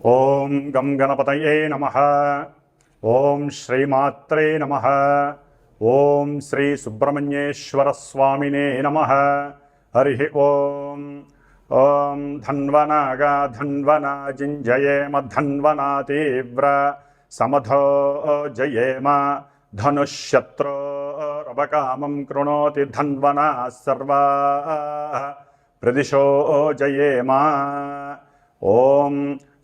ఓం గం గణపతయే నమ ఓం శ్రీమాత్రే నమ ఓం శ్రీ సుబ్రహ్మణ్యేశ్వర స్వామినే నమ హరి ఓం ఓం ధన్వనాగా ధన్వనా జింజయేమ ధన్వనా తీవ్ర సమధో జయేమ ధనుష్యత్రోరవకామం కృణోతి ధన్వనా సర్వా ప్రదిశో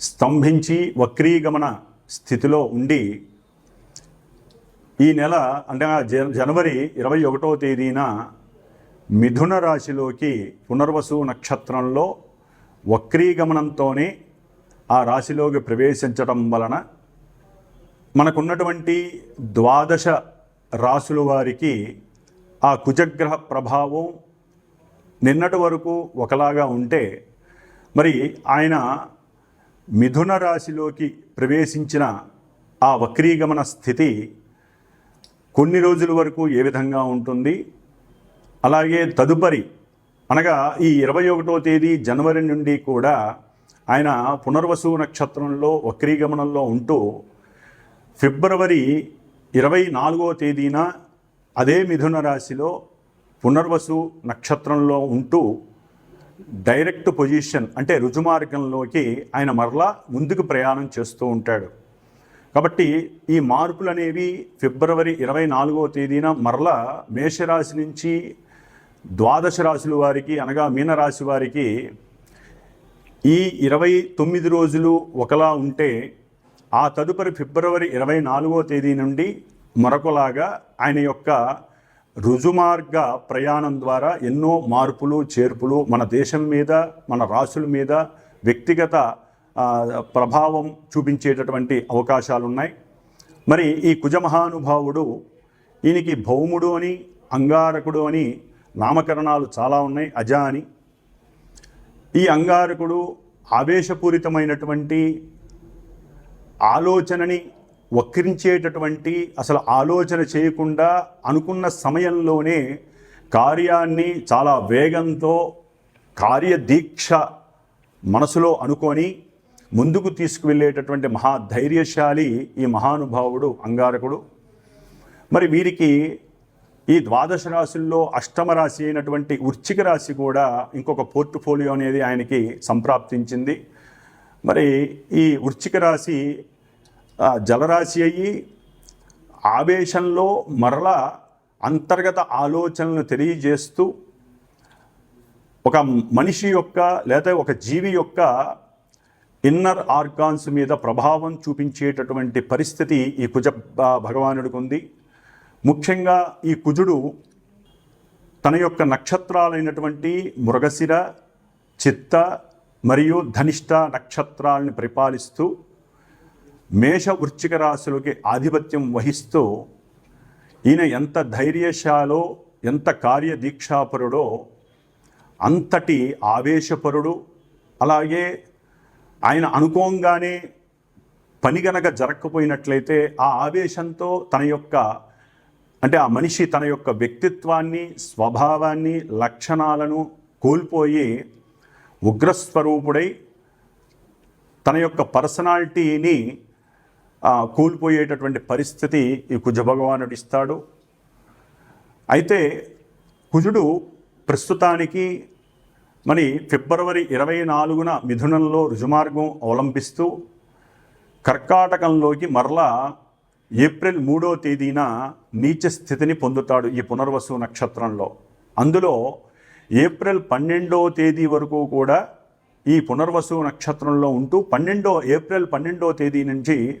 స్తంభించి వక్రీగమన స్థితిలో ఉండి ఈ నెల అంటే జ- జనవరి ఇరవై ఒకటో తేదీన మిథున రాశిలోకి పునర్వసు నక్షత్రంలో వక్రీగమనంతోనే ఆ రాశిలోకి ప్రవేశించటం వలన మనకున్నటువంటి ద్వాదశ రాసుల వారికి ఆ కుజగ్రహ ప్రభావం నిన్నటి వరకు ఒకలాగా ఉంటే మరి ఆయన మిథున రాశిలోకి ప్రవేశించిన ఆ వక్రీగమన స్థితి కొన్ని రోజుల వరకు ఏ విధంగా ఉంటుంది? అలాగే తదుపరి అనగా ఈ ఇరవై ఒకటో తేదీ జనవరి నుండి కూడా ఆయన పునర్వసు నక్షత్రంలో వక్రీగమనంలో ఉంటూ ఫిబ్రవరి ఇరవై నాలుగో తేదీన అదే మిథున రాశిలో పునర్వసు నక్షత్రంలో ఉంటూ డైరెక్ట్ పొజిషన్ అంటే రుజుమార్గంలోకి ఆయన మరలా ముందుకు ప్రయాణం చేస్తూ ఉంటాడు. కాబట్టి ఈ మార్పులు అనేవి ఫిబ్రవరి ఇరవై నాలుగో తేదీన మరలా మేషరాశి నుంచి ద్వాదశ రాశుల వారికి అనగా మీనరాశి వారికి ఈ ఇరవై తొమ్మిది రోజులు ఒకలా ఉంటే ఆ తదుపరి ఫిబ్రవరి ఇరవై నాలుగో తేదీ నుండి మరొకలాగా ఆయన యొక్క రుజుమార్గ ప్రయాణం ద్వారా ఎన్నో మార్పులు చేర్పులు మన దేశం మీద మన రాసుల మీద వ్యక్తిగత ప్రభావం చూపించేటటువంటి అవకాశాలు ఉన్నాయి మరి ఈ కుజమహానుభావుడు ఈయనకి భౌముడు అని అంగారకుడు అని నామకరణాలు చాలా ఉన్నాయి. అజ అని. ఈ అంగారకుడు ఆవేశపూరితమైనటువంటి ఆలోచనని వక్రించేటటువంటి అసలు ఆలోచన చేయకుండా అనుకున్న సమయంలోనే కార్యాన్ని చాలా వేగంతో కార్యదీక్ష మనసులో అనుకొని ముందుకు తీసుకువెళ్ళేటటువంటి మహా ధైర్యశాలి ఈ మహానుభావుడు అంగారకుడు. మరి వీరికి ఈ ద్వాదశ రాశుల్లో అష్టమ రాశి అయినటువంటి వృశ్చిక రాశి కూడా ఇంకొక పోర్ట్ఫోలియో అనేది ఆయనకి సంప్రాప్తించింది. మరి ఈ ఉర్చిక రాశి జలరాశి అయ్యి ఆవేశంలో మరలా అంతర్గత ఆలోచనలను తెలియజేస్తూ ఒక మనిషి యొక్క లేదా ఒక జీవి యొక్క ఇన్నర్ ఆర్గాన్స్ మీద ప్రభావం చూపించేటటువంటి పరిస్థితి ఈ కుజ భగవానుడికి ఉంది. ముఖ్యంగా ఈ కుజుడు తన యొక్క నక్షత్రాలైనటువంటి మృగశిర చిత్త మరియు ధనిష్ట నక్షత్రాలను పరిపాలిస్తూ మేష వృశ్చిక రాశులకి ఆధిపత్యం వహిస్తూ ఈయన ఎంత ధైర్యశాలో ఎంత కార్యదీక్షాపరుడో అంతటి ఆవేశపరుడు. అలాగే ఆయన అనుకోంగానే పని గనక జరగకపోయినట్లయితే ఆ ఆవేశంతో తన యొక్క అంటే ఆ మనిషి తన యొక్క వ్యక్తిత్వాన్ని స్వభావాన్ని లక్షణాలను కోల్పోయి ఉగ్రస్వరూపుడై తన యొక్క పర్సనాలిటీని కోల్పోయేటటువంటి పరిస్థితి ఈ కుజ భగవానుడు ఇస్తాడు. అయితే కుజుడు ప్రస్తుతానికి మరి ఫిబ్రవరి ఇరవై నాలుగున మిథునంలో రుజుమార్గం అవలంబిస్తూ కర్కాటకంలోకి మరలా ఏప్రిల్ మూడో తేదీన నీచ స్థితిని పొందుతాడు ఈ పునర్వసు నక్షత్రంలో. అందులో ఏప్రిల్ పన్నెండో తేదీ వరకు కూడా ఈ పునర్వసు నక్షత్రంలో ఉంటూ పన్నెండో ఏప్రిల్ పన్నెండో తేదీ నుంచి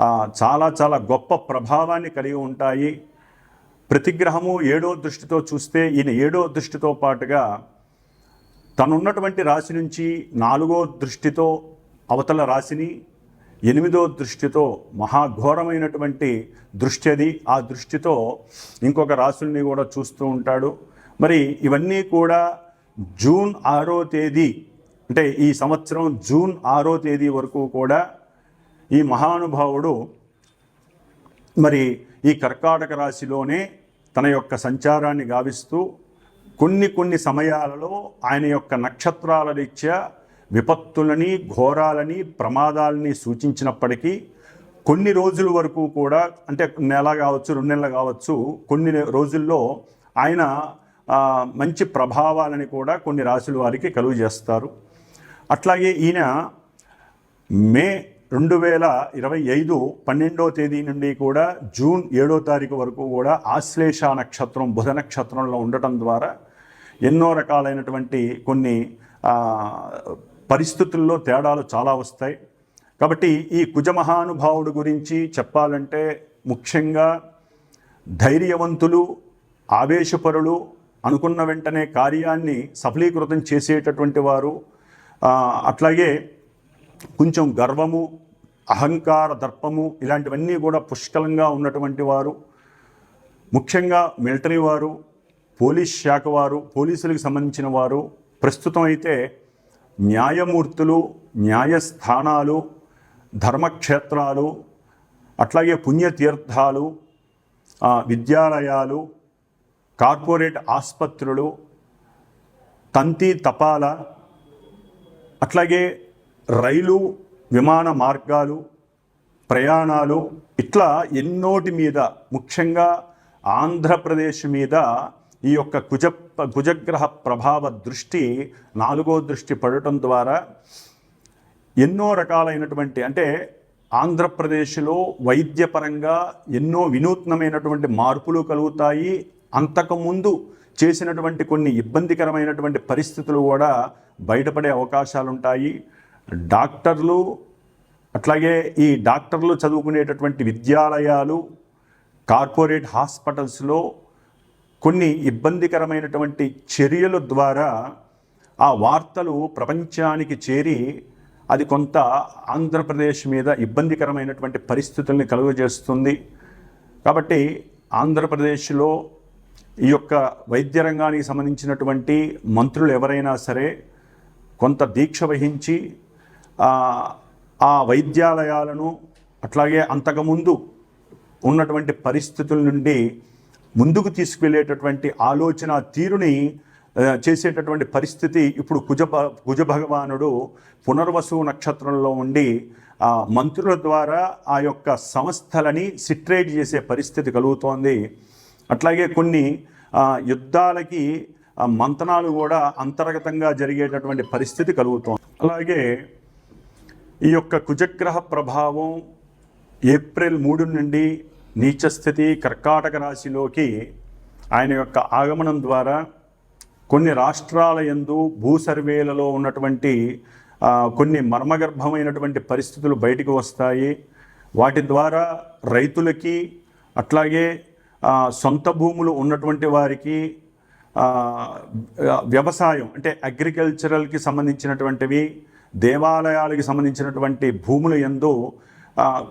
చాలా చాలా గొప్ప ప్రభావాన్ని కలిగి ఉంటాయి. ప్రతి గ్రహము ఏడో దృష్టితో చూస్తే ఈయన ఏడో దృష్టితో పాటుగా తనున్నటువంటి రాశి నుంచి నాలుగో దృష్టితో అవతల రాశిని ఎనిమిదో దృష్టితో మహాఘోరమైనటువంటి దృష్టి అది. ఆ దృష్టితో ఇంకొక రాశుల్ని కూడా చూస్తూ ఉంటాడు. మరి ఇవన్నీ కూడా జూన్ ఆరో తేదీ అంటే ఈ సంవత్సరం జూన్ ఆరో తేదీ వరకు కూడా ఈ మహానుభావుడు మరి ఈ కర్కాటక రాశిలోనే తన యొక్క సంచారాన్ని గావిస్తూ కొన్ని కొన్ని సమయాలలో ఆయన యొక్క నక్షత్రాల రీత్యా విపత్తులని ఘోరాలని ప్రమాదాలని సూచించినప్పటికీ కొన్ని రోజుల వరకు కూడా అంటే నెల కావచ్చు రెండు నెలలు కావచ్చు కొన్ని రోజుల్లో ఆయన మంచి ప్రభావాలని కూడా కొన్ని రాశుల వారికి కలుగు చేస్తారు అట్లాగే ఈయన మే రెండు వేల ఇరవై ఐదు పన్నెండో తేదీ నుండి కూడా జూన్ ఏడో తారీఖు వరకు కూడా ఆశ్లేష నక్షత్రం బుధ నక్షత్రంలో ఉండటం ద్వారా ఎన్నో రకాలైనటువంటి కొన్ని పరిస్థితుల్లో తేడాలు చాలా వస్తాయి. కాబట్టి ఈ కుజ మహానుభావుడు గురించి చెప్పాలంటే ముఖ్యంగా ధైర్యవంతులు ఆవేశపరులు అనుకున్న వెంటనే కార్యాన్ని సఫలీకృతం చేసేటటువంటి వారు అట్లాగే కొంచెం గర్వము అహంకార దర్పము ఇలాంటివన్నీ కూడా పుష్కలంగా ఉన్నటువంటి వారు ముఖ్యంగా మిలిటరీ వారు పోలీస్ శాఖ వారు పోలీసులకు సంబంధించిన వారు ప్రస్తుతం అయితే న్యాయమూర్తులు న్యాయస్థానాలు ధర్మక్షేత్రాలు అట్లాగే పుణ్యతీర్థాలు విద్యాలయాలు కార్పొరేట్ ఆసుపత్రులు తంతి తపాల అట్లాగే రైలు విమాన మార్గాలు ప్రయాణాలు ఇట్లా ఎన్నోటి మీద ముఖ్యంగా ఆంధ్రప్రదేశ్ మీద ఈ యొక్క కుజ కుజగ్రహ ప్రభావ దృష్టి నాలుగో దృష్టి పడటం ద్వారా ఎన్నో రకాలైనటువంటి అంటే ఆంధ్రప్రదేశ్లో వైద్యపరంగా ఎన్నో వినూత్నమైనటువంటి మార్పులు కలుగుతాయి. అంతకుముందు చేసినటువంటి కొన్ని ఇబ్బందికరమైనటువంటి పరిస్థితులు కూడా బయటపడే అవకాశాలుంటాయి. డాక్టర్లు అట్లాగే ఈ డాక్టర్లు చదువుకునేటటువంటి విద్యాలయాలు కార్పొరేట్ హాస్పిటల్స్లో కొన్ని ఇబ్బందికరమైనటువంటి చర్యల ద్వారా ఆ వార్తలు ప్రపంచానికి చేరి అది కొంత ఆంధ్రప్రదేశ్ మీద ఇబ్బందికరమైనటువంటి పరిస్థితుల్ని కలుగజేస్తుంది. కాబట్టి ఆంధ్రప్రదేశ్లో ఈ యొక్క వైద్య రంగానికి సంబంధించినటువంటి మంత్రులు ఎవరైనా సరే కొంత దీక్ష వహించి ఆ, వైద్యాలయాలను అట్లాగే అంతకుముందు ఉన్నటువంటి పరిస్థితుల నుండి ముందుకు తీసుకువెళ్ళేటటువంటి ఆలోచన తీరుని చేసేటటువంటి పరిస్థితి ఇప్పుడు కుజ కుజ భగవానుడు పునర్వసు నక్షత్రంలో ఉండి మంత్రుల ద్వారా ఆ యొక్క సంస్థలని సిట్రేట్ చేసే పరిస్థితి కలుగుతోంది. అట్లాగే కొన్ని యుద్ధాలకి మంతనాలు కూడా అంతర్గతంగా జరిగేటటువంటి పరిస్థితి కలుగుతోంది. అలాగే ఈ యొక్క కుజగ్రహ ప్రభావం ఏప్రిల్ మూడు నుండి నీచస్థితి కర్కాటక రాశిలోకి ఆయన యొక్క ఆగమనం ద్వారా కొన్ని రాష్ట్రాల యందు భూ సర్వేలలో ఉన్నటువంటి కొన్ని మర్మగర్భమైనటువంటి పరిస్థితులు బయటకు వస్తాయి. వాటి ద్వారా రైతులకి అట్లాగే సొంత భూములు ఉన్నటువంటి వారికి వ్యవసాయం అంటే అగ్రికల్చరల్కి సంబంధించినటువంటివి దేవాలయాలకి సంబంధించినటువంటి భూముల యందు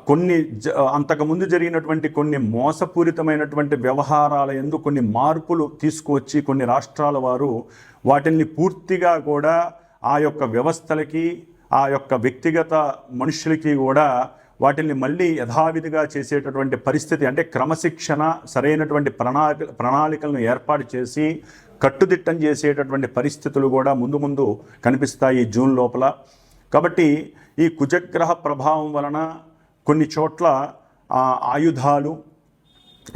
కొన్ని జ- అంతకుముందు జరిగినటువంటి కొన్ని మోసపూరితమైనటువంటి వ్యవహారాల యందు కొన్ని మార్పులు తీసుకువచ్చి కొన్ని రాష్ట్రాల వారు వాటిని పూర్తిగా కూడా ఆ యొక్క వ్యవస్థలకి ఆ యొక్క వ్యక్తిగత మనుషులకి కూడా వాటిని మళ్ళీ యథావిధిగా చేసేటటువంటి పరిస్థితి అంటే క్రమశిక్షణ సరైనటువంటి ప్రణాళిక ప్రణాళికలను ఏర్పాటు చేసి కట్టుదిట్టం చేసేటటువంటి పరిస్థితులు కూడా ముందు ముందు కనిపిస్తాయి జూన్ లోపల. కాబట్టి ఈ కుజగ్రహ ప్రభావం వలన కొన్ని చోట్ల ఆయుధాలు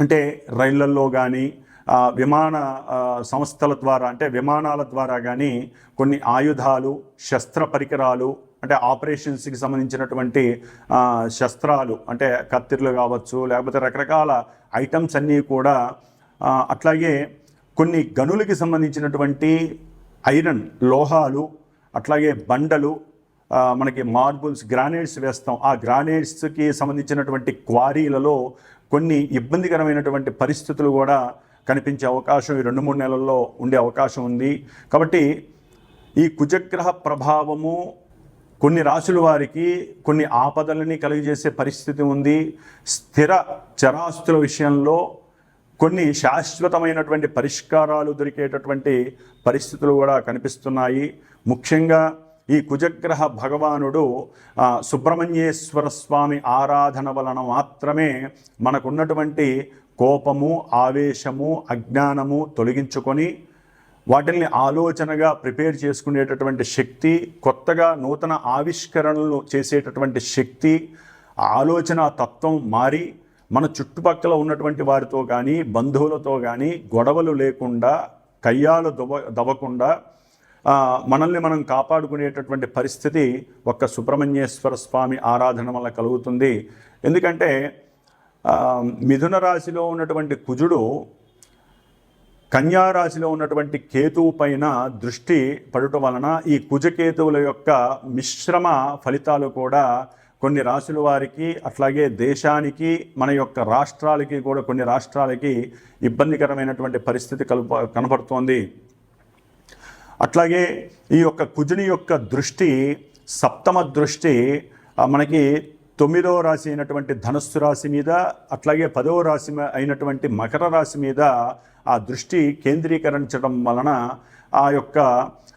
అంటే రైళ్ళల్లో కానీ విమాన సంస్థల ద్వారా అంటే విమానాల ద్వారా కానీ కొన్ని ఆయుధాలు శస్త్ర పరికరాలు అంటే ఆపరేషన్స్కి సంబంధించినటువంటి శస్త్రాలు అంటే కత్తిర్లు కావచ్చు లేకపోతే రకరకాల ఐటమ్స్ అన్నీ కూడా అట్లాగే కొన్ని గనులకి సంబంధించినటువంటి ఐరన్ లోహాలు అట్లాగే బండలు మనకి మార్బుల్స్ గ్రానైట్స్ వేస్తాం. ఆ గ్రానైట్స్కి సంబంధించినటువంటి క్వారీలలో కొన్ని ఇబ్బందికరమైనటువంటి పరిస్థితులు కూడా కనిపించే అవకాశం ఈ రెండు మూడు నెలల్లో ఉండే అవకాశం ఉంది. కాబట్టి ఈ కుజగ్రహ ప్రభావము కొన్ని రాశుల వారికి కొన్ని ఆపదలని కలిగజేసే పరిస్థితి ఉంది. స్థిర చరాస్తుల విషయంలో కొన్ని శాశ్వతమైనటువంటి పరిష్కారాలు దొరికేటటువంటి పరిస్థితులు కూడా కనిపిస్తున్నాయి. ముఖ్యంగా ఈ కుజగ్రహ భగవానుడు సుబ్రహ్మణ్యేశ్వర స్వామి ఆరాధన వలన మాత్రమే మనకున్నటువంటి కోపము ఆవేశము అజ్ఞానము తొలగించుకొని వాటిని ఆలోచనగా ప్రిపేర్ చేసుకునేటటువంటి శక్తి కొత్తగా నూతన ఆవిష్కరణలు చేసేటటువంటి శక్తి ఆలోచన తత్వం మారి మన చుట్టుపక్కల ఉన్నటువంటి వారితో కానీ బంధువులతో కానీ గొడవలు లేకుండా కయ్యాలు దవ దవ్వకుండా మనల్ని మనం కాపాడుకునేటటువంటి పరిస్థితి ఒక్క సుబ్రహ్మణ్యేశ్వర స్వామి ఆరాధన వల్ల కలుగుతుంది. ఎందుకంటే మిథున రాశిలో ఉన్నటువంటి కుజుడు కన్యా రాశిలో ఉన్నటువంటి కేతువు పైన దృష్టి పడటం వలన ఈ కుజకేతువుల యొక్క మిశ్రమ ఫలితాలు కూడా కొన్ని రాశుల వారికి అట్లాగే దేశానికి మన యొక్క రాష్ట్రాలకి కూడా కొన్ని రాష్ట్రాలకి ఇబ్బందికరమైనటువంటి పరిస్థితి కలుప కనపడుతోంది. అట్లాగే ఈ యొక్క కుజుని యొక్క దృష్టి సప్తమ దృష్టి మనకి తొమ్మిదవ రాశి అయినటువంటి ధనుస్సు రాశి మీద అట్లాగే పదవ రాశి అయినటువంటి మకర రాశి మీద ఆ దృష్టి కేంద్రీకరించడం వలన ఆ యొక్క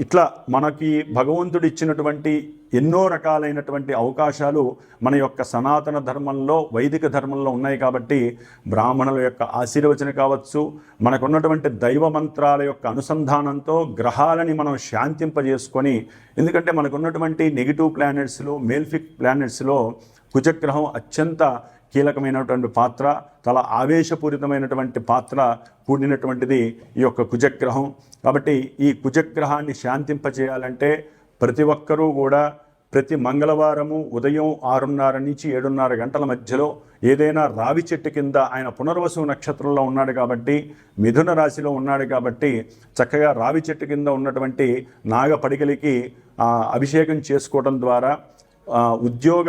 ఇట్లా మనకి భగవంతుడు ఇచ్చినటువంటి ఎన్నో రకాలైనటువంటి అవకాశాలు మన యొక్క సనాతన ధర్మంలో వైదిక ధర్మంలో ఉన్నాయి కాబట్టి బ్రాహ్మణుల యొక్క ఆశీర్వచన కావచ్చు మనకున్నటువంటి దైవ మంత్రాల యొక్క అనుసంధానంతో గ్రహాలని మనం శాంతింపజేసుకొని ఎందుకంటే మనకున్నటువంటి నెగిటివ్ ప్లానెట్స్లో మేల్ఫిక్ ప్లానెట్స్లో కుజగ్రహం అత్యంత కీలకమైనటువంటి పాత్ర చాలా ఆవేశపూరితమైనటువంటి పాత్ర కూడినటువంటిది ఈ యొక్క కుజగ్రహం. కాబట్టి ఈ కుజగ్రహాన్ని శాంతింపచేయాలంటే ప్రతి ఒక్కరూ కూడా ప్రతి మంగళవారము ఉదయం ఆరున్నర నుంచి ఏడున్నర గంటల మధ్యలో ఏదైనా రావి చెట్టు కింద ఆయన పునర్వసు నక్షత్రంలో ఉన్నాడు కాబట్టి మిథున రాశిలో ఉన్నాడు కాబట్టి చక్కగా రావి చెట్టు కింద ఉన్నటువంటి నాగపడికలికి అభిషేకం చేసుకోవడం ద్వారా ఉద్యోగ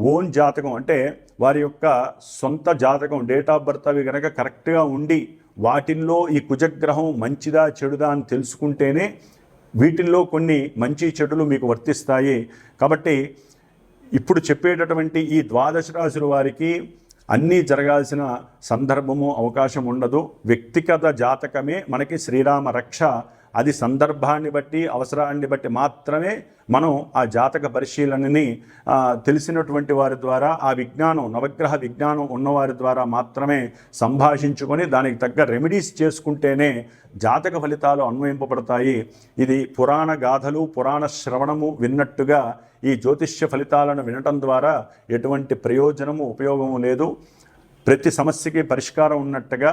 ఓన్ జాతకం అంటే వారి యొక్క సొంత జాతకం డేట్ ఆఫ్ బర్త్ అవి కనుక కరెక్ట్గా ఉండి వాటిల్లో ఈ కుజగ్రహం మంచిదా చెడుదా అని తెలుసుకుంటేనే వీటిల్లో కొన్ని మంచి చెడులు మీకు వర్తిస్తాయి. కాబట్టి ఇప్పుడు చెప్పేటటువంటి ఈ ద్వాదశ రాశుల వారికి అన్నీ జరగాల్సిన సందర్భము అవకాశం ఉండదు. వ్యక్తిగత జాతకమే మనకి శ్రీరామ రక్ష అది సందర్భాన్ని బట్టి అవసరాన్ని బట్టి మాత్రమే మనం ఆ జాతక పరిశీలనని తెలిసినటువంటి వారి ద్వారా ఆ విజ్ఞానం నవగ్రహ విజ్ఞానం ఉన్నవారి ద్వారా మాత్రమే సంభాషించుకొని దానికి తగ్గ రెమెడీస్ చేసుకుంటేనే జాతక ఫలితాలు అన్వయింపబడతాయి. ఇది పురాణ గాథలు పురాణ శ్రవణము విన్నట్టుగా ఈ జ్యోతిష్య ఫలితాలను వినటం ద్వారా ఎటువంటి ప్రయోజనము ఉపయోగము లేదు. ప్రతి సమస్యకి పరిష్కారం ఉన్నట్టుగా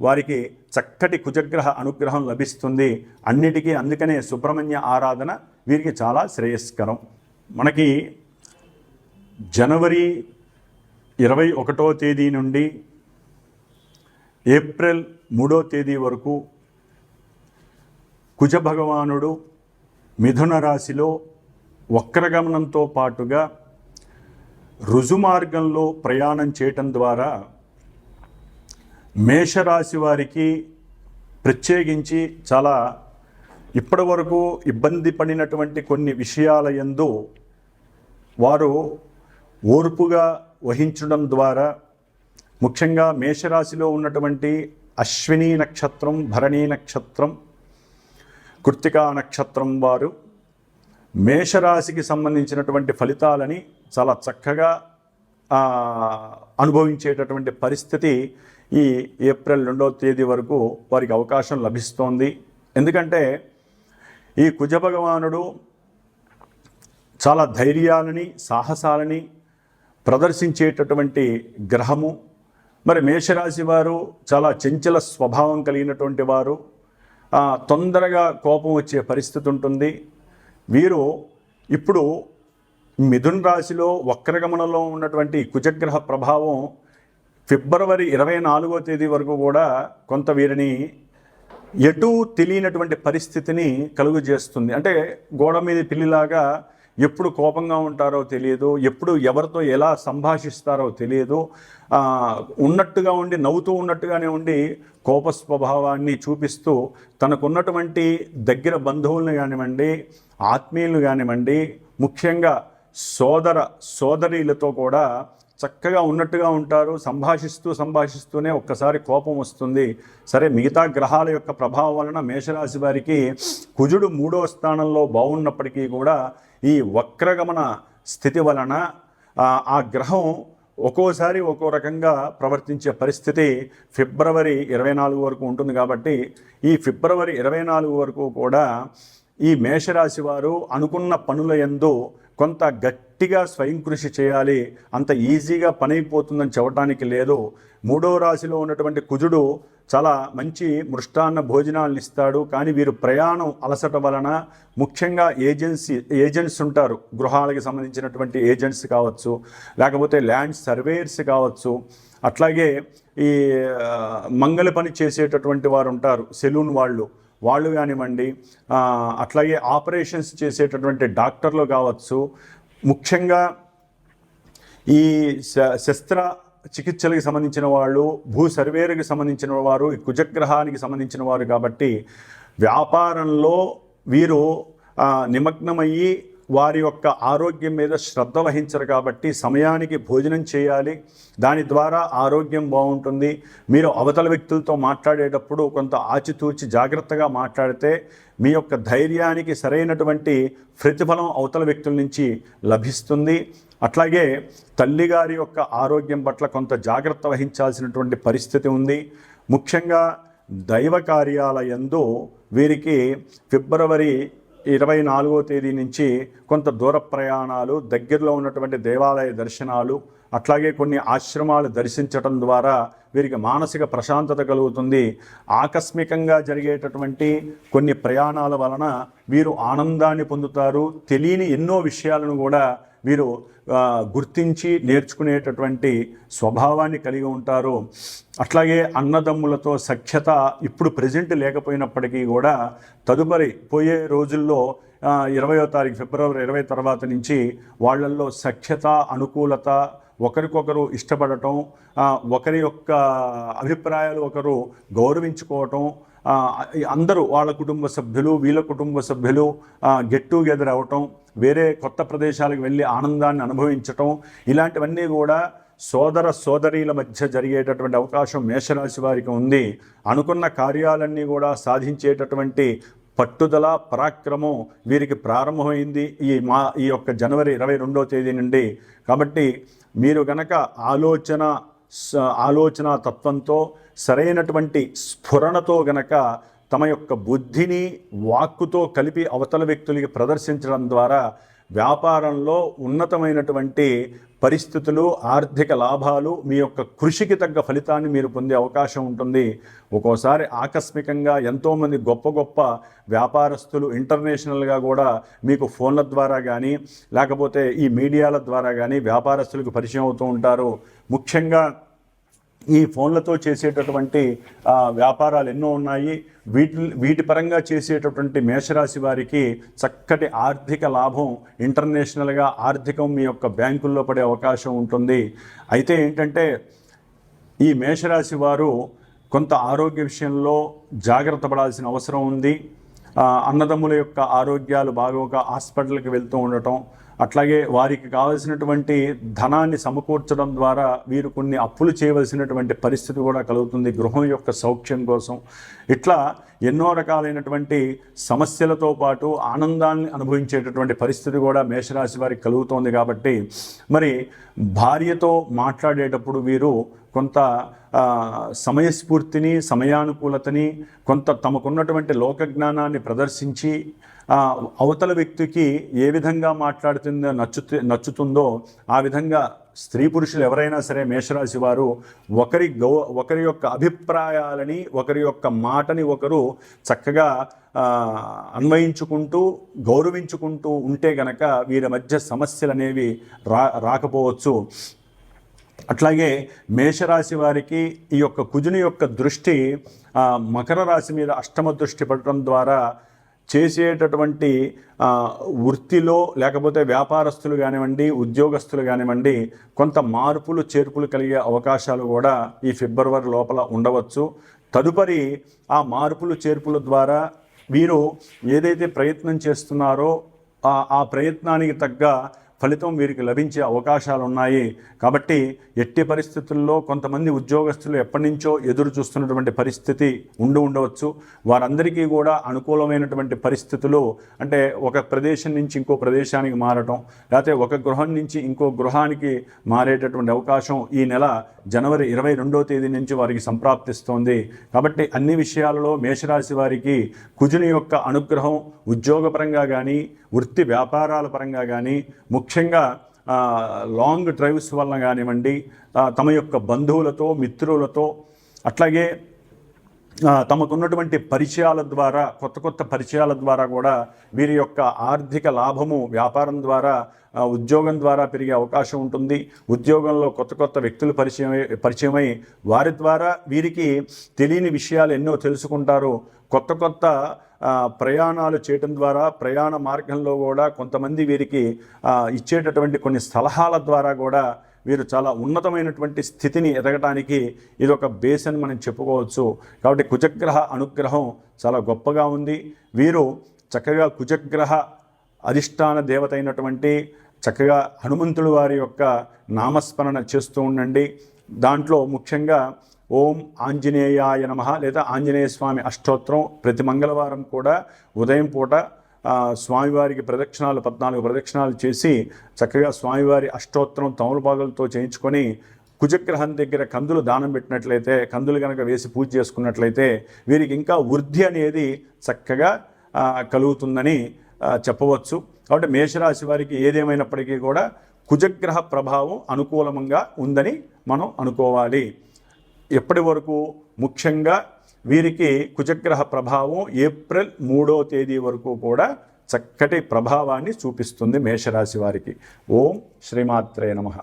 వారికి చక్కటి కుజగ్రహ అనుగ్రహం లభిస్తుంది. అన్నిటికీ అందుకనే సుబ్రహ్మణ్య ఆరాధన వీరికి చాలా శ్రేయస్కరం. మనకి జనవరి ఇరవై ఒకటో తేదీ నుండి ఏప్రిల్ మూడో తేదీ వరకు కుజ భగవానుడు మిథున రాశిలో వక్రగమనంతో పాటుగా రుజుమార్గంలో ప్రయాణం చేయటం ద్వారా మేషరాశి వారికి ప్రత్యేకించి చాలా ఇప్పటి వరకు ఇబ్బంది పడినటువంటి కొన్ని విషయాల యందు వారు ఓర్పుగా వహించడం ద్వారా ముఖ్యంగా మేషరాశిలో ఉన్నటువంటి అశ్విని నక్షత్రం భరణీ నక్షత్రం కృత్తికా నక్షత్రం వారు మేషరాశికి సంబంధించినటువంటి ఫలితాలని చాలా చక్కగా అనుభవించేటటువంటి పరిస్థితి ఈ ఏప్రిల్ రెండవ తేదీ వరకు వారికి అవకాశం లభిస్తోంది. ఎందుకంటే ఈ కుజ భగవానుడు చాలా ధైర్యాలని సాహసాలని ప్రదర్శించేటటువంటి గ్రహము. మరి మేషరాశి వారు చాలా చంచల స్వభావం కలిగినటువంటి వారు. తొందరగా కోపం వచ్చే పరిస్థితి ఉంటుంది. వీరు ఇప్పుడు మిథున్ రాశిలో వక్రగమనంలో ఉన్నటువంటి కుజగ్రహ ప్రభావం ఫిబ్రవరి ఇరవై నాలుగో తేదీ వరకు కూడా కొంత వీరిని ఎటు తెలియనటువంటి పరిస్థితిని కలుగు చేస్తుంది. అంటే గోడ మీద పిల్లిలాగా ఎప్పుడు కోపంగా ఉంటారో తెలియదు ఎప్పుడు ఎవరితో ఎలా సంభాషిస్తారో తెలియదు. ఉన్నట్టుగా ఉండి నవ్వుతూ ఉన్నట్టుగానే ఉండి కోప స్వభావాన్ని చూపిస్తూ తనకున్నటువంటి దగ్గర బంధువులను కానివ్వండి ఆత్మీయులు కానివ్వండి ముఖ్యంగా సోదర సోదరీలతో కూడా చక్కగా ఉన్నట్టుగా ఉంటారు సంభాషిస్తూ సంభాషిస్తూనే ఒక్కసారి కోపం వస్తుంది. సరే మిగతా గ్రహాల యొక్క ప్రభావం వలన మేషరాశి వారికి కుజుడు మూడో స్థానంలో బాగున్నప్పటికీ కూడా ఈ వక్రగమన స్థితి వలన ఆ, గ్రహం ఒక్కోసారి ఒక్కో రకంగా ప్రవర్తించే పరిస్థితి ఫిబ్రవరి ఇరవై నాలుగు వరకు ఉంటుంది కాబట్టి ఈ ఫిబ్రవరి ఇరవై నాలుగు వరకు కూడా ఈ మేషరాశి వారు అనుకున్న పనుల యందు కొంత గట్టిగా స్వయం కృషి చేయాలి అంత ఈజీగా పని అయిపోతుందని చెప్పడానికి లేదు. మూడో రాశిలో ఉన్నటువంటి కుజుడు చాలా మంచి మృష్టాన్న భోజనాలను ఇస్తాడు కానీ వీరు ప్రయాణం అలసట వలన ముఖ్యంగా ఏజెన్సీ ఏజెంట్స్ ఉంటారు. గృహాలకు సంబంధించినటువంటి ఏజెంట్స్ కావచ్చు లేకపోతే ల్యాండ్ సర్వేయర్స్ కావచ్చు. అట్లాగే ఈ మంగళ పని చేసేటటువంటి వారు ఉంటారు సెలూన్ వాళ్ళు. వాళ్ళు కానివ్వండి అట్లాగే ఆపరేషన్స్ చేసేటటువంటి డాక్టర్లు కావచ్చు ముఖ్యంగా ఈ శ- శస్త్ర చికిత్సలకు సంబంధించిన వాళ్ళు భూ సర్వేరుకి సంబంధించిన వారు ఈ కుజగ్రహానికి సంబంధించిన వారు కాబట్టి వ్యాపారంలో వీరు నిమగ్నమయ్యి వారి యొక్క ఆరోగ్యం మీద శ్రద్ధ వహించరు కాబట్టి సమయానికి భోజనం చేయాలి. దాని ద్వారా ఆరోగ్యం బాగుంటుంది. మీరు అవతల వ్యక్తులతో మాట్లాడేటప్పుడు కొంత ఆచితూచి జాగ్రత్తగా మాట్లాడితే మీ యొక్క ధైర్యానికి సరైనటువంటి ప్రతిఫలం అవతల వ్యక్తుల నుంచి లభిస్తుంది. అట్లాగే తల్లిగారి యొక్క ఆరోగ్యం పట్ల కొంత జాగ్రత్త వహించాల్సినటువంటి పరిస్థితి ఉంది. ముఖ్యంగా దైవ కార్యాలయందు వీరికి ఫిబ్రవరి ఇరవై నాలుగో తేదీ నుంచి కొంత దూర ప్రయాణాలు దగ్గరలో ఉన్నటువంటి దేవాలయ దర్శనాలు అట్లాగే కొన్ని ఆశ్రమాలు దర్శించటం ద్వారా వీరికి మానసిక ప్రశాంతత కలుగుతుంది. ఆకస్మికంగా జరిగేటటువంటి కొన్ని ప్రయాణాల వలన వీరు ఆనందాన్ని పొందుతారు. తెలియని ఎన్నో విషయాలను కూడా వీరు గుర్తించి నేర్చుకునేటటువంటి స్వభావాన్ని కలిగి ఉంటారు అట్లాగే అన్నదమ్ములతో సఖ్యత ఇప్పుడు ప్రజెంట్ లేకపోయినప్పటికీ కూడా తదుపరి పోయే రోజుల్లో ఇరవయో తారీఖు ఫిబ్రవరి ఇరవై తర్వాత నుంచి వాళ్ళల్లో సఖ్యత అనుకూలత ఒకరికొకరు ఇష్టపడటం ఒకరి యొక్క అభిప్రాయాలు ఒకరు గౌరవించుకోవటం అందరూ వాళ్ళ కుటుంబ సభ్యులు వీళ్ళ కుటుంబ సభ్యులు గెట్ టుగెదర్ అవ్వటం వేరే కొత్త ప్రదేశాలకు వెళ్ళి ఆనందాన్ని అనుభవించటం ఇలాంటివన్నీ కూడా సోదర సోదరీల మధ్య జరిగేటటువంటి అవకాశం మేషరాశి వారికి ఉంది. అనుకున్న కార్యాలన్నీ కూడా సాధించేటటువంటి పట్టుదల పరాక్రమం వీరికి ప్రారంభమైంది ఈ మా ఈ యొక్క జనవరి ఇరవై రెండవ తేదీ నుండి. కాబట్టి మీరు గనక ఆలోచన స- ఆలోచన తత్వంతో సరైనటువంటి స్ఫురణతో గనక తమ యొక్క బుద్ధిని వాక్కుతో కలిపి అవతల వ్యక్తులకి ప్రదర్శించడం ద్వారా వ్యాపారంలో ఉన్నతమైనటువంటి పరిస్థితులు ఆర్థిక లాభాలు మీ యొక్క కృషికి తగ్గ ఫలితాన్ని మీరు పొందే అవకాశం ఉంటుంది. ఒక్కోసారి ఆకస్మికంగా ఎంతోమంది గొప్ప గొప్ప వ్యాపారస్తులు ఇంటర్నేషనల్గా కూడా మీకు ఫోన్ల ద్వారా కానీ లేకపోతే ఈ మీడియాల ద్వారా కానీ వ్యాపారస్తులకు పరిచయం అవుతూ ఉంటారు. ముఖ్యంగా ఈ ఫోన్లతో చేసేటటువంటి వ్యాపారాలు ఎన్నో ఉన్నాయి. వీటి వీటి పరంగా చేసేటటువంటి మేషరాశి వారికి చక్కటి ఆర్థిక లాభం ఇంటర్నేషనల్గా ఆర్థికం మీ యొక్క బ్యాంకుల్లో పడే అవకాశం ఉంటుంది. అయితే ఏంటంటే ఈ మేషరాశి వారు కొంత ఆరోగ్య విషయంలో జాగ్రత్త పడాల్సిన అవసరం ఉంది. అన్నదమ్ముల యొక్క ఆరోగ్యాలు బాగోక హాస్పిటల్కి వెళ్తూ ఉండటం అట్లాగే వారికి కావలసినటువంటి ధనాన్ని సమకూర్చడం ద్వారా వీరు కొన్ని అప్పులు చేయవలసినటువంటి పరిస్థితి కూడా కలుగుతుంది గృహం యొక్క సౌఖ్యం కోసం. ఇట్లా ఎన్నో రకాలైనటువంటి సమస్యలతో పాటు ఆనందాన్ని అనుభవించేటటువంటి పరిస్థితి కూడా మేషరాశి వారికి కలుగుతోంది కాబట్టి మరి భార్యతో మాట్లాడేటప్పుడు వీరు కొంత సమయస్ఫూర్తిని సమయానుకూలతని కొంత తమకున్నటువంటి లోకజ్ఞానాన్ని ప్రదర్శించి అవతల వ్యక్తికి ఏ విధంగా మాట్లాడుతుందో నచ్చుతు నచ్చుతుందో ఆ విధంగా స్త్రీ పురుషులు ఎవరైనా సరే మేషరాశి వారు ఒకరి గౌ ఒకరి యొక్క అభిప్రాయాలని ఒకరి యొక్క మాటని ఒకరు చక్కగా అన్వయించుకుంటూ గౌరవించుకుంటూ ఉంటే గనక వీరి మధ్య సమస్యలు అనేవి రా రాకపోవచ్చు. అట్లాగే మేషరాశి వారికి ఈ యొక్క కుజుని యొక్క దృష్టి మకర రాశి మీద అష్టమ దృష్టి పడటం ద్వారా చేసేటటువంటి వృత్తిలో లేకపోతే వ్యాపారస్తులు కానివ్వండి ఉద్యోగస్తులు కానివ్వండి కొంత మార్పులు చేర్పులు కలిగే అవకాశాలు కూడా ఈ ఫిబ్రవరి లోపల ఉండవచ్చు. తదుపరి ఆ మార్పులు చేర్పుల ద్వారా వీరు ఏదైతే ప్రయత్నం చేస్తున్నారో ఆ ప్రయత్నానికి తగ్గ ఫలితం వీరికి లభించే అవకాశాలు ఉన్నాయి కాబట్టి ఎట్టి పరిస్థితుల్లో కొంతమంది ఉద్యోగస్తులు ఎప్పటి నుంచో ఎదురు చూస్తున్నటువంటి పరిస్థితి ఉండి ఉండవచ్చు. వారందరికీ కూడా అనుకూలమైనటువంటి పరిస్థితులు అంటే ఒక ప్రదేశం నుంచి ఇంకో ప్రదేశానికి మారటం లేకపోతే ఒక గృహం నుంచి ఇంకో గృహానికి మారేటటువంటి అవకాశం ఈ నెల జనవరి ఇరవై రెండో తేదీ నుంచి వారికి సంప్రాప్తిస్తోంది. కాబట్టి అన్ని విషయాలలో మేషరాశి వారికి కుజుని యొక్క అనుగ్రహం ఉద్యోగపరంగా కానీ వృత్తి వ్యాపారాల పరంగా కానీ ముఖ్యంగా లాంగ్ డ్రైవ్స్ వలన కానివ్వండి తమ యొక్క బంధువులతో మిత్రులతో అట్లాగే తమకున్నటువంటి పరిచయాల ద్వారా కొత్త కొత్త పరిచయాల ద్వారా కూడా వీరి యొక్క ఆర్థిక లాభము వ్యాపారం ద్వారా ఉద్యోగం ద్వారా పెరిగే అవకాశం ఉంటుంది. ఉద్యోగంలో కొత్త కొత్త వ్యక్తులు పరిచయం పరిచయమై వారి ద్వారా వీరికి తెలియని విషయాలు ఎన్నో తెలుసుకుంటారు. కొత్త కొత్త ప్రయాణాలు చేయటం ద్వారా ప్రయాణ మార్గంలో కూడా కొంతమంది వీరికి ఇచ్చేటటువంటి కొన్ని సలహాల ద్వారా కూడా వీరు చాలా ఉన్నతమైనటువంటి స్థితిని ఎదగటానికి ఇది ఒక బేస్ అని మనం చెప్పుకోవచ్చు. కాబట్టి కుజగ్రహ అనుగ్రహం చాలా గొప్పగా ఉంది. వీరు చక్కగా కుజగ్రహ అధిష్టాన దేవత అయినటువంటి చక్కగా హనుమంతుడు వారి యొక్క నామస్మరణ చేస్తూ ఉండండి. దాంట్లో ముఖ్యంగా ఓం ఆంజనేయాయ నమ లేదా ఆంజనేయ స్వామి అష్టోత్తరం ప్రతి మంగళవారం కూడా ఉదయం పూట స్వామివారికి ప్రదక్షిణాలు పద్నాలుగు ప్రదక్షిణాలు చేసి చక్కగా స్వామివారి అష్టోత్తరం తమలపాకులతో చేయించుకొని కుజగ్రహం దగ్గర కందులు దానం పెట్టినట్లయితే కందులు కనుక వేసి పూజ చేసుకున్నట్లయితే వీరికి ఇంకా వృద్ధి అనేది చక్కగా కలుగుతుందని చెప్పవచ్చు. కాబట్టి మేషరాశి వారికి ఏదేమైనప్పటికీ కూడా కుజగ్రహ ప్రభావం అనుకూలంగా ఉందని మనం అనుకోవాలి. ఎప్పటి వరకు? ముఖ్యంగా వీరికి కుజగ్రహ ప్రభావం ఏప్రిల్ మూడో తేదీ వరకు కూడా చక్కటి ప్రభావాన్ని చూపిస్తుంది మేషరాశి వారికి. ఓం శ్రీమాత్రే నమః.